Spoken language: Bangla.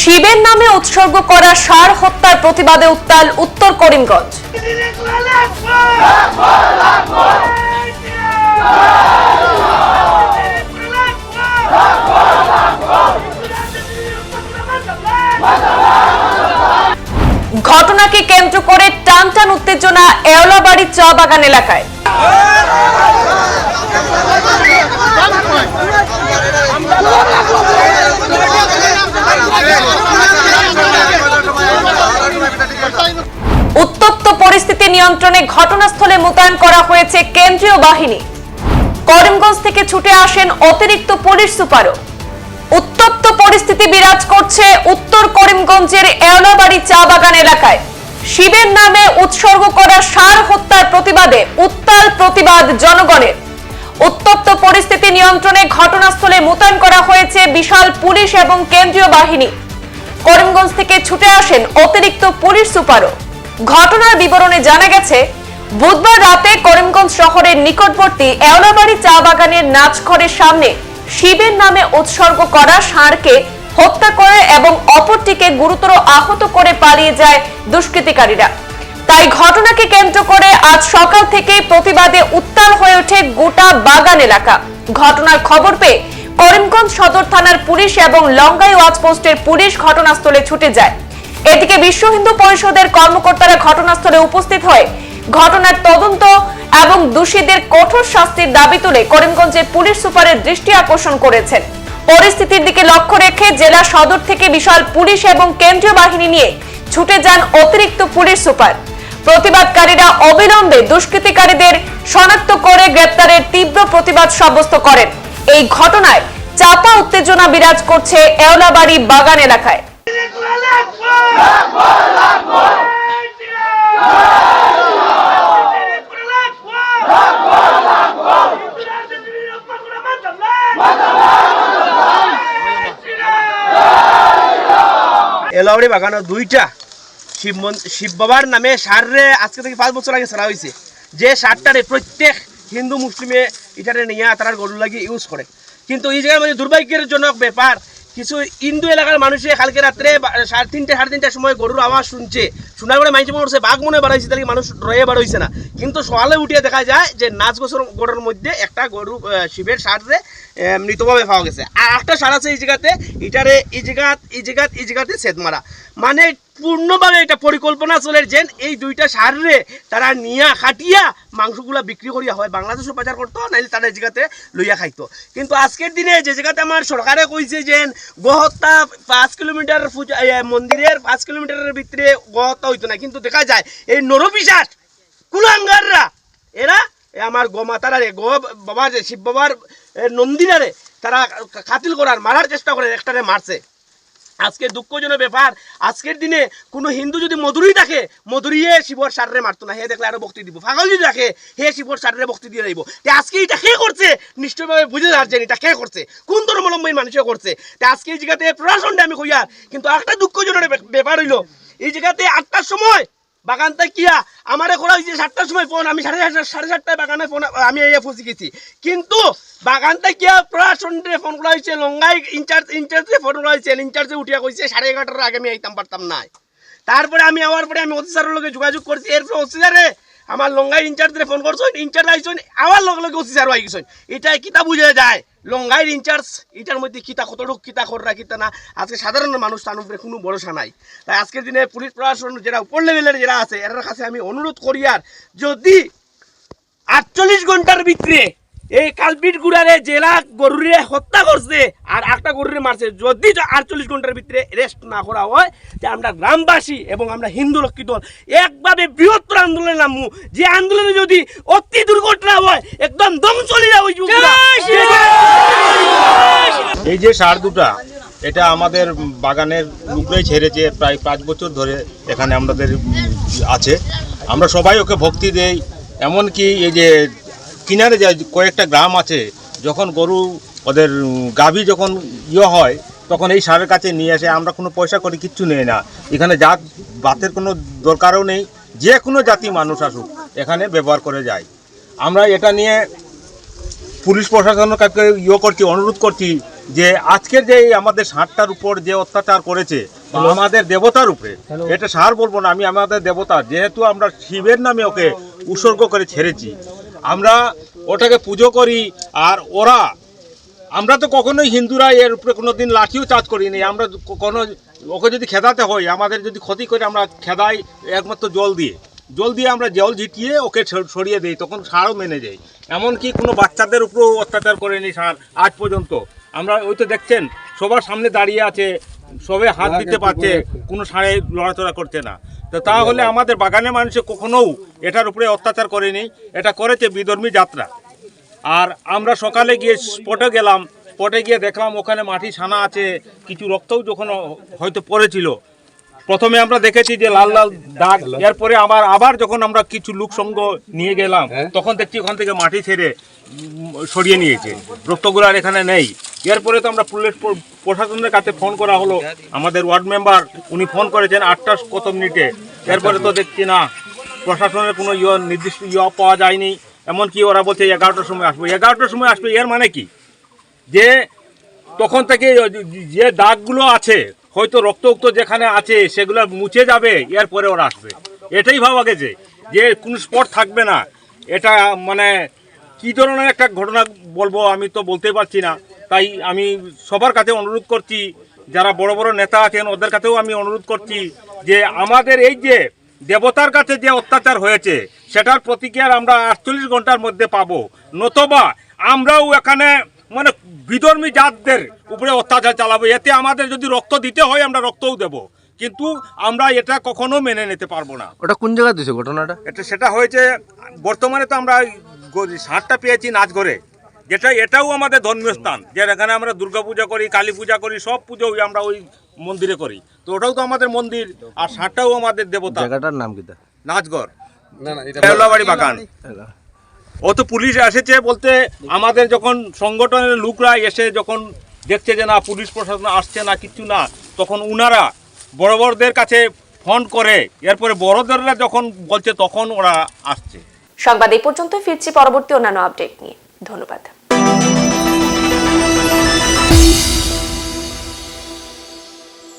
শিবের নামে উৎসর্গ করা সার হত্যার প্রতিবাদে উত্তাল উত্তর করিমগঞ্জ। ঘটনাকে কেন্দ্র করে টানটান উত্তেজনা এওলাবাড়ি চা বাগান এলাকায়। নিয়ন্ত্রণে ঘটনাস্থলে মোতায়েন করা হয়েছে কেন্দ্রীয় বাহিনী। করিমগঞ্জ থেকে ছুটে আসেন অতিরিক্ত পুলিশ সুপারও। উত্তপ্ত পরিস্থিতি বিরাজ করছে উত্তর করিমগঞ্জের এওলাবাড়ি চা বাগান এলাকায়। শিবের নামে উৎসর্গ করা সার হত্যার প্রতিবাদে উত্তাল প্রতিবাদ জনগণের। উত্তপ্ত পরিস্থিতি নিয়ন্ত্রণে ঘটনাস্থলে মোতায়েন করা হয়েছে বিশাল পুলিশ এবং কেন্দ্রীয় বাহিনী। করিমগঞ্জ থেকে ছুটে আসেন অতিরিক্ত পুলিশ সুপারও। ঘটনার বিবরণে জানা গেছে বুধবার রাতে করিমগঞ্জ শহরের নিকটবর্তী এওলাবাড়ি চা বাগানের নাচঘরের সামনে শিবের নামে উৎসর্গ করা ষাঁড়কে হত্যা করে এবং অপরটিকে গুরুতর আহত করে পালিয়ে যায় দুষ্কৃতিকারীরা। তাই ঘটনাকে কেন্দ্র করে আজ সকাল থেকে প্রতিবাদে উত্তাল হয়ে ওঠে গোটা বাগান এলাকা। ঘটনার খবর পেয়ে করিমগঞ্জ সদর থানার পুলিশ এবং লঙ্গাই ওয়াচ পোস্টের পুলিশ ঘটনাস্থলে ছুটে যায়। এদিকে বিশ্ব হিন্দু পরিষদের কর্মকর্তারা ঘটনাস্থলে উপস্থিত হয়ে ঘটনার তদন্ত এবং দোষীদের কঠোর শাস্তির দাবি তুলে করিমগঞ্জের পুলিশ সুপারের দৃষ্টি আকর্ষণ করেছেন। পরিস্থিতির দিকে লক্ষ্য রেখে জেলা সদর থেকে বিশাল পুলিশ এবং কেন্দ্রীয় বাহিনী নিয়ে ছুটে যান অতিরিক্ত পুলিশ সুপার। প্রতিবাদকারীরা অবিলম্বে দুষ্কৃতিকারীদের শনাক্ত করে গ্রেপ্তারের তীব্র প্রতিবাদ সাব্যস্ত করেন। এই ঘটনায় চাপা উত্তেজনা বিরাজ করছে এওলাবাড়ি বাগান এলাকায়। এলাউড়ি বাগানো দুইটা শিব শিব বাবার নামে সারে আজকে থেকে পাঁচ বছর আগে সারা হয়েছে যে সারটারে প্রত্যেক হিন্দু মুসলিমে এটারে নিয়ে তারা গরু লাগিয়ে ইউজ করে কিন্তু এই জায়গায় মানে দুর্ভাগ্যের জনক ব্যাপার কিছু ইন্দু এলাকার মানুষে কালকে রাত্রে সাড়ে তিনটে, সাড়ে তিনটার সময় গরুর আওয়াজ শুনছে। শোনার পরে মানুষ মনে বাঘ মনে বাড়াইছে, তাহলে মানুষ রয়ে বাড়াইছে না? কিন্তু সকালে উঠিয়ে দেখা যায় যে নাচ গোসর গরুর মধ্যে একটা গরু শিবের সারতে মৃতভাবে পাওয়া গেছে। আর একটা সার আছে এই জায়গাতে, এটারে এই জায়গাত এই জায়গাত এই জায়গাতে মারা। মানে পূর্ণভাবে এটা পরিকল্পনা চলে যেন এই দুইটা সারে তারা নিয়া খাটিয়া মাংসগুলা বিক্রি করিয়া হয়। বাংলাদেশও বাজার করতো, নাইলে তারা জায়গাতে লইয়া খাইতো। কিন্তু আজকের দিনে যে জায়গাতে আমার সরকারে কইছে যে গহত্যা পাঁচ কিলোমিটার মন্দিরের পাঁচ কিলোমিটারের ভিতরে গহত্যা হইতো না। কিন্তু দেখা যায়, এই নরবিশ্বাস কুলাঙ্গাররা, এরা আমার গোমাতারা রে গো বাবার যে শিব বাবার নন্দিনারে, তারা কাতিল করার, মারার চেষ্টা করে, একটারে মারছে। আজকে দুঃখজনক ব্যাপার। আজকের দিনে কোনো হিন্দু যদি মধুরই থাকে, মধুরিয়ে শিবর সারে মারতো না। হে দেখলে আরও বক্তি দিব। পাগল যদি থাকে হে শিবর সারে বক্তি দিয়ে রাখব তে আজকে এটা কে করছে? নিশ্চয়ভাবে বুঝে যাচ্ছেন এটা কে করছে। কোন ধর্মাবলম্বী মানুষে করছে। তে আজকে এই জায়গাতে প্রশাসনটা আমি কইয়ার কিন্তু একটা দুঃখজনক ব্যাপ- ব্যাপার হইল, এই জায়গাতে আটটার সময় বাগানটা কিয়া? আমারে করা হয়েছে সাতটার সময় ফোন আমি সাড়ে সাতটা সাড়ে সাতটায় বাগানে ফোন আমি এই ফুসি গেছি কিন্তু বাগানটা কিয়া প্রশাসনে ফোন করা হয়েছে, লঙ্গাই ইনচার্জ ইনচার্জে ফোন করা হয়েছে ইনচার্জে উঠিয়া কইছে, সাড়ে এগারোটার আগে আমি আইতাম পারতাম না তারপরে আমি আওয়ার পরে আমি অফিসারের লোকে যোগাযোগ করছি, এরপরে অফিসারে আমার লঙ্গাই ইনচার্জ ফোন করছেন ইনচার্জ আইসন আমার লগে লগে ওসি স্যার আইসন এটা কিতা বুঝে যায়? লঙ্গাইর ইনচার্জ এটার মধ্যে কিতা কতটুক, কিতা খররা, কিতা না, আজকে সাধারণ মানুষ তার উপরে কোনো ভরসা নাই। তাই আজকের দিনে পুলিশ প্রশাসন যারা উপর লেভেলের যারা আছে এর কাছে আমি অনুরোধ করি আর, যদি আটচল্লিশ ঘণ্টার ভিতরে এই কালপিট গুড়ারে জেলা গরুরে হত্যা করছে আর একটা গরুরে মারছে। যদি আটচল্লিশ ঘণ্টার ভিতরে রেস্ট না করা হয় যে আমরা গ্রামবাসী এবং আমরা হিন্দু রক্ষী দল একভাবে বৃহত্তর আন্দোলনে নামু যে আন্দোলনে যদি অতি দুর্ঘটনা হয় একদম দম চলে যাবে এই যে সার দুটা এটা আমাদের বাগানের উপরেই ছেড়েছে প্রায় পাঁচ বছর ধরে এখানে আমাদের আছে। আমরা সবাই ওকে ভক্তি দেই। এমনকি এই যে কিনারে যে কয়েকটা গ্রাম আছে যখন গরু ওদের গাভী যখন ইয়ে হয় তখন এই সারের কাছে নিয়ে আসে আমরা কোনো পয়সা করে কিচ্ছু নেই না। এখানে জাত বাতের কোনো দরকারও নেই যে কোনো জাতি মানুষ আসুক এখানে ব্যবহার করে যায়। আমরা এটা নিয়ে পুলিশ প্রশাসনের কাছে ইয়ে করছি অনুরোধ করছি যে আজকের যে আমাদের ষাটটার উপর যে অত্যাচার করেছে আমাদের দেবতার উপরে এটা সার বলব না আমি আমাদের দেবতা যেহেতু আমরা শিবের নামে ওকে উৎসর্গ করে ছেড়েছি আমরা ওটাকে পুজো করি আর ওরা, আমরা তো কখনোই হিন্দুরা এর উপরে কোনো দিন লাঠিও চার্জ করিনি। আমরা কোনো, ওকে যদি খেদাতে হয়, আমাদের যদি ক্ষতি করে, আমরা খেদাই একমাত্র জল দিয়ে। জল দিয়ে আমরা জল ঝিটিয়ে ওকে সরিয়ে দিই, তখন সারও মেনে যাই এমনকি কোনো বাচ্চাদের উপরেও অত্যাচার করেনি সার আজ পর্যন্ত। আমরা ওই তো দেখছেন, সবার সামনে দাঁড়িয়ে আছে সবে হাত দিতে পারছে কোনো সারে লড়াচড়া করছে না। তো তাহলে আমাদের বাগানের মানুষে কখনোও এটার উপরে অত্যাচার করেনি এটা করেছে বিধর্মী যাত্রা। আর আমরা সকালে গিয়ে স্পটে গেলাম স্পটে গিয়ে দেখলাম ওখানে মাটি ছানা আছে কিছু রক্তও যখন হয়তো পড়েছিল। প্রথমে আমরা দেখেছি যে লাল লাল দাগ এরপরে আবার আবার যখন আমরা কিছু লোক সঙ্গ নিয়ে গেলাম তখন দেখছি ওখান থেকে মাটি ছেড়ে সরিয়ে নিয়েছে। রক্তগুলো আর এখানে নেই। এরপরে তো আমরা পুলিশ প্রশাসনের কাছে ফোন করা হলো। আমাদের ওয়ার্ড মেম্বার, উনি ফোন করেছেন আটটা কত মিনিটে। এরপরে তো দেখছি না, প্রশাসনের কোনো ইয়ে নির্দিষ্ট ইয়ে পাওয়া যায়নি। এমনকি ওরা বলছে এগারোটার সময় আসবে। এগারোটার সময় আসবে এর মানে কি? যে তখন থেকে যে দাগগুলো আছে, হয়তো রক্ত উক্ত যেখানে আছে, সেগুলো মুছে যাবে, এরপরে ওরা আসবে। এটাই ভাবা গেছে যে কোনো স্পট থাকবে না। এটা মানে কি ধরনের একটা ঘটনা বলব আমি তো বলতে পারছি না। তাই আমি সবার কাছে অনুরোধ করছি যারা বড় বড় নেতা আছেন ওদের কাছেও আমি অনুরোধ করছি যে আমাদের এই যে দেবতার কাছে যে অত্যাচার হয়েছে সেটার প্রতিক্রিয়া আমরা আটচল্লিশ ঘণ্টার মধ্যে পাব। নতবা আমরাও এখানে মানে বিধর্মী জাতদের উপরে অত্যাচার চালাবো। এতে আমাদের যদি রক্ত দিতে হয় আমরা রক্তও দেব। কিন্তু আমরা এটা কখনো মেনে নিতে পারব না। ওটা কোন জায়গায় ঘটনাটা? এটা সেটা হয়েছে বর্তমানে তো আমরা সারটা পেয়েছি নাচ নাচঘরে। যেটা এটাও আমাদের ধর্মীয় স্থান। যে এখানে আমরা দুর্গা পূজা করি কালী পূজা করি সব পুজো আমরা ওই মন্দিরে করি। তো ওটাও তো আমাদের মন্দির আর ষাটটাও আমাদের দেবতা। জায়গাটার নাম কি তা? নাচঘর। বাগান। ও তো পুলিশ এসেছে বলতে আমাদের যখন সংগঠনের লোকরা এসে যখন দেখছে যে না পুলিশ প্রশাসন আসছে না কিছু না তখন উনারা বড় বড়দের কাছে ফোন করে। এরপরে বড়দেররা যখন বলছে তখন ওরা আসছে। সংবাদ এই পর্যন্ত ফিরছি পরবর্তী অন্যান্য আপডেট নিয়ে। ধন্যবাদ।